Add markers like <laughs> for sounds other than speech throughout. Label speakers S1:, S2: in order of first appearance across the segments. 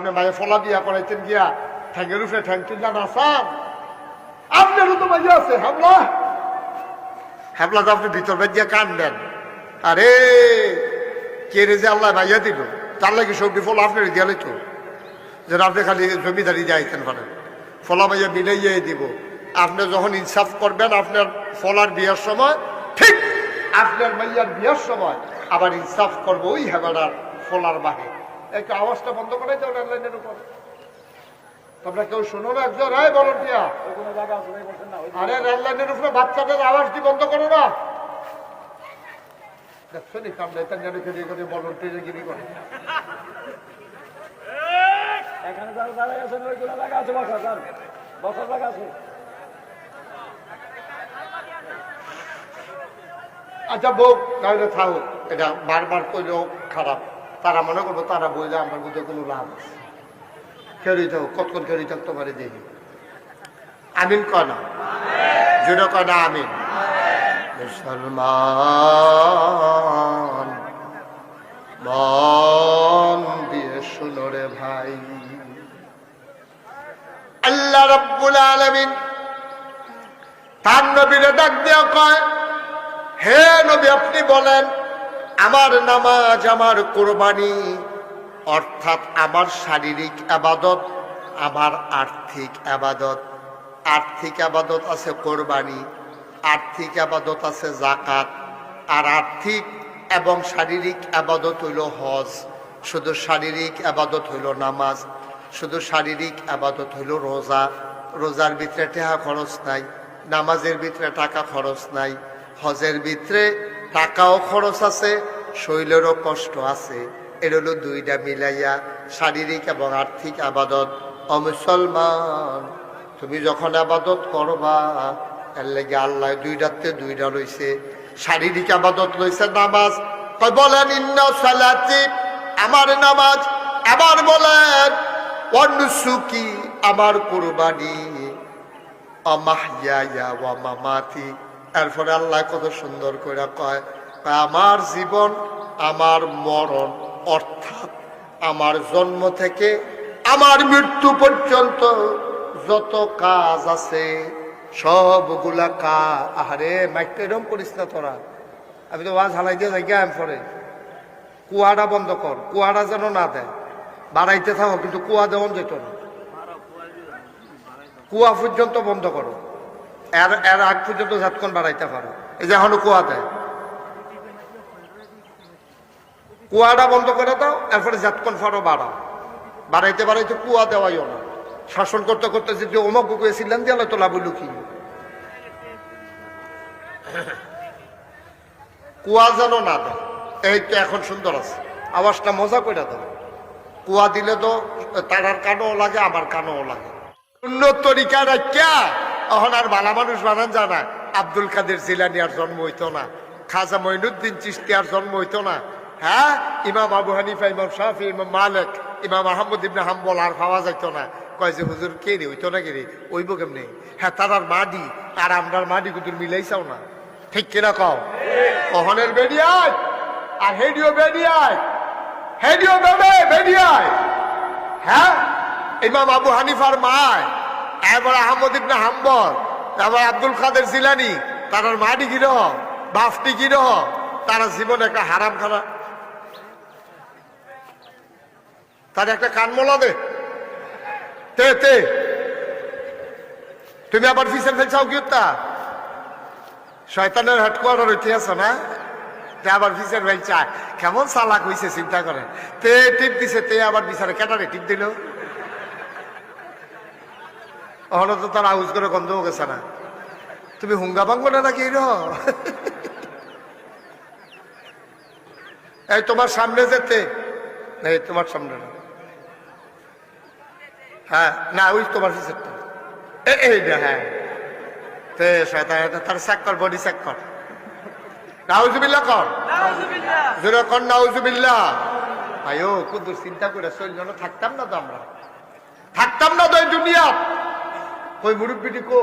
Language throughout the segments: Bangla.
S1: আপনি মায়ে ফলা দিয়া করাইতেন গিয়া ঠ্যাঙ্গের উপরে ঠ্যাং না সার আপনারও তো মাইয়া আছে, হামলা? হামলা তো আপনি ভিতর বেজিয়া কান দেন। আরে, কে রে যে আল্লাহ মাইয়া দিল? তার লাগে সবজি ফল আপনার দিয়া তো যেন আপনি খালি জমিদারি যাইতেন পারেন। ফলা মাইয়া মিলাইয়ে দিব। আপনি যখন ইনসাফ করবেন আপনার ফলার বিয়ের সময়, ঠিক আপনার মাইয়ার বিয়ের সময়, আবার ইনসাফ করব ওই হেবাডার ফলার বাহে একটু আওয়াজটা বন্ধ করে দাও রেললাইনের উপর। তোমরা কেউ শোনো না একজন হয় ভলন্টিয়া আরে রেললাইনের উপরে বাচ্চাদের আওয়াজ আওয়াজটি বন্ধ করো না? দেখছ নি কামড়ে এটা জানি করে করে ভলন্টিয়ার গিরি করে।
S2: এখানে যারা দাঁড়ায় আছেন ওইগুলো লাগা আছে স্যার। বসার আছে।
S1: আচ্ছা বউ তাহলে থাও। এটা বারবার করলেও খারাপ। তারা মনে করব, তারা বইলে আমার বুঝে কোনো লাভ আছে। খেরি থাক কতক্ষণ খেরি থাক তোমারে দেখি। আমিন কয় না? জুড়ে কয় না, আমিন। মুসলমান, মন দিয়ে শুনো রে ভাই। আল্লাহ রব্বুল আলমিন তার নবীরে ডাক দেওয়া কয়, হে নবী, আপনি বলেন আমার নামাজ, আমার কোরবানি, অর্থাৎ আমার শারীরিক আবাদত, আমার আর্থিক আবাদত। আর্থিক আবাদত আছে কোরবানি, আর্থিক আবাদত আছে জাকাত আর আর্থিক এবং শারীরিক আবাদত হইল হজ। শুধু শারীরিক আবাদত হইল নামাজ, শুধু শারীরিক আবাদত হইল রোজা। রোজার ভিতরে টেহা খরচ নাই, নামাজের ভিতরে টাকা খরচ নাই, হজের ভিতরে টাকাও খরচ আছে, শৈলেরও কষ্ট আছে। এর হলো দুইটা মিলাইয়া শারীরিক এবং আর্থিক আবাদত। অমুসলমান তুমি যখন আবাদত করবা এর লেগে আল্লাহ দুইটাতে দুইটা লইছে শারীরিক আবাদত লইছে নামাজ। বলেন, ইন্না সালাতি, আমার নামাজ আবার বলেন অনুসুকি আমার কুরবানি। অমাহিয়া ওয়া মামাতি এরপরে আল্লাহ কত সুন্দর করে কয় আমার জীবন, আমার মরণ, অর্থাৎ আমার জন্ম থেকে আমার মৃত্যু পর্যন্ত যত কাজ আছে, সবগুলা কা আহারে মাইকটা এরকম করিস না তোরা। আমি তো ওয়াজ হালাই দিয়ে যাই পরে কুয়াটা বন্ধ কর, কুয়াটা যেন না দেয়। বাড়াইতে থাকো কিন্তু কুয়া দেওয়ান যেত না। কুয়া পর্যন্ত বন্ধ করো। এর এর আগ পর্যন্ত বাড়াইতে পারো। এই যে এখনও কুয়া দেয়। কুয়াটা বন্ধ করে দাও, এরপরে পারো বাড়াও। বাড়াইতে কুয়া না। শাসন করতে করতে যদি অমক কুয়েছিলেন দিয়ে তো লাভ হইল কি? কুয়া যেন না দেয়, এই তো এখন সুন্দর আছে। আওয়াজটা মজা করে দাও। কুয়া দিলে তো তারার কানও লাগে, আমার কানও লাগে। উন্নত তরিকা রাখিয়া এখন আর বালা মানুষ বানান জানা আব্দুল কাদের জিলানি আর জন্ম হইতো না। খাজা মঈনুদ্দিন চিস্তি আর জন্ম হইতো না। হ্যাঁ? ইমাম আবু হানিফা, ইমাম শাফি, ইমাম মালিক, ইমাম আহমদ ইবনে হাম্বল আর পাওয়া যাইতো না। কয় যে, হুজুর, কে রে? হইতো না কে রে? ওইব কেমনি? হ্যাঁ তারার মাডি, আর আমরার মাডি কুতুর মিলাইছাও না। ঠিক কিনা কও? কহনের বেরিয়ায় আর হেডিও বেরিয়ায় হেডিও বেবে বেরিয়ায় হ্যাঁ? ইমাম আবু হানিফার মায়। এবার আহমদ ইবনে হাম্বল তারপর আব্দুল কাদের জিলানি তার মাটি গিরহ বাফটি গিরহ তারা জীবনে একটা হারাম খানা তার একটা কান দে। তে তে। তুমি আবার ফিসের ফেলছাও কি শয়তানের হেডকোয়ার্টার হইতে আছে না? আবার ফিসের ফেলছা। কেমন চালাক হইছে, চিন্তা করে তে টিপ দিছে, তে আবার বিচারে কেটারে টিপ দিল? ওখানে তো তার আউজ করে গন্ধ গেছে না। তুমি হুঙ্গা ভাঙবো না নাকি র এই তোমার সামনে যেতে। এই তোমার সামনে না। হ্যাঁ না ওই তোমার পিছেরটা এই না হ্যাঁ। তে তার চেক কর বডি চেক কর। নাউজুবিল্লাহ। কর জোরে কর নাউজুবিল্লাহ। আয়ো কুদুর চিন্তা করে চলল থাকতাম না তো আমরা। থাকতাম না তো এই দুনিয়া কই মুরব্বিটি কো?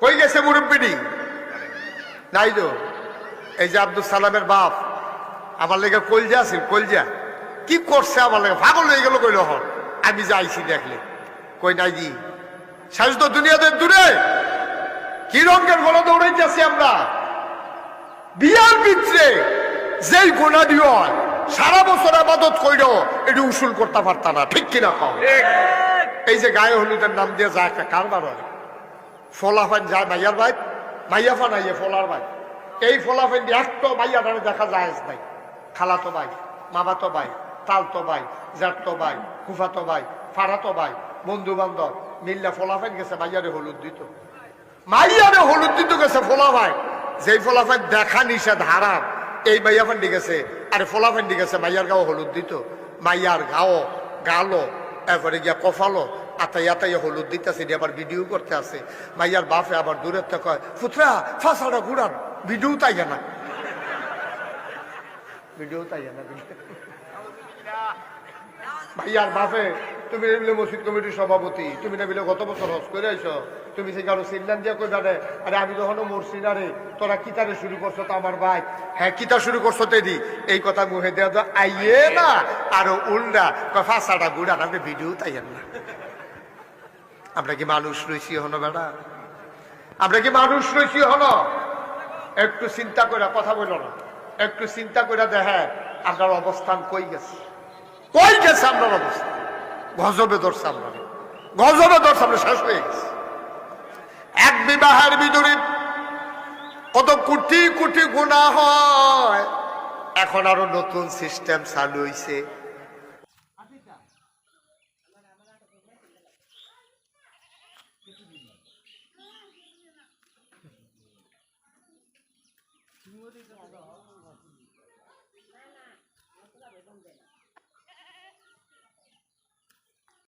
S1: কই গেছে মুরব্বিটি? নাই তো। এই যে আব্দুল সালামের বাপ, আমার লেগে কলজা আছিল, কলজা। কি করছে আমার লেগে? পাগল হয়ে গেল কইল হন। আমি যাইছি দেখলে। কই নাই জি? শেষ তো দুনিয়াতে দূরে। কি রঙের গলা দৌড়াইতেছি আমরা? বিয়ার ভিতরে যেই গোনাডি হয়, সারা বছর আবাদত কইর, এটি উসুল করতে পারতা না। ঠিক কিনা কম এই যে গায়ে হলুদের নাম দিয়ে যায় একটা কারবার হয়। ফলাফান যায় মাইয়ার ভাই, মাইয়া ফান আইয়ে ফলার ভাই। এই ফলাফান দিয়ে একটা মাইয়া ধরে দেখা যায় নাই। খালাতো ভাই, মামাতো ভাই, তালতো ভাই, জ্যাঠতো ভাই, ফুফাতো ভাই ফাড়াতো ভাই বন্ধু বান্ধব মিল্লা ফলাফান গেছে, মাইয়ারে হলুদ দিত। মাইয়ারে হলুদ দিত গেছে ফলা ভাই। যেই ফলাফান দেখা নিষেধ হারাম, এই মাইয়া ফান্ডি গেছে। আরে ফলাফান্ডি গেছে, মাইয়ার গাও হলুদ দিত। মাইয়ার গাও গালো এরপরে গিয়া কফালো। আতাই আতাই হলুদ দিতেছে আবার ভিডিও করতে আছে। মাইয়ার বাপে আবার দূরের থেকে কয় ফুতরা ফাঁসাটা ঘুরান, ভিডিও তাই না ভিডিও তাই না <laughs> ভাইয়ার বাপে তুমি মসজিদ কমিটির সভাপতি। তুমি না বিলে গত বছর হজ করে আইছো। তুমি সে কারও সিনলান দিয়ে কই জানে আরে আমি তখনও মরছি না রে তোরা কিতারে শুরু করছ তো আমার ভাই? হ্যাঁ কিতা শুরু করছ তেদি? এই কথা মুখে দেওয়া তো আইয়ে না আরও উল্টা। ফাঁসাটা গুড়ান আপনি ভিডিও তাই না আমরা কি মানুষ রয়েছি হনো বেড়া আমরা কি মানুষ রয়েছি হনো একটু চিন্তা করে কথা বলো না। একটু চিন্তা করে দেখে আপনার অবস্থান কই গেছে? কই গেছে আপনার অবস্থান? গজবে ধরছে আমরা গজবে ধরছে আমরা শেষ হয়ে গেছে। এক বিবাহের ভিতরে কত কোটি কোটি গুণা হয়। এখন আরও নতুন সিস্টেম চালু হয়েছে 我得个好工作。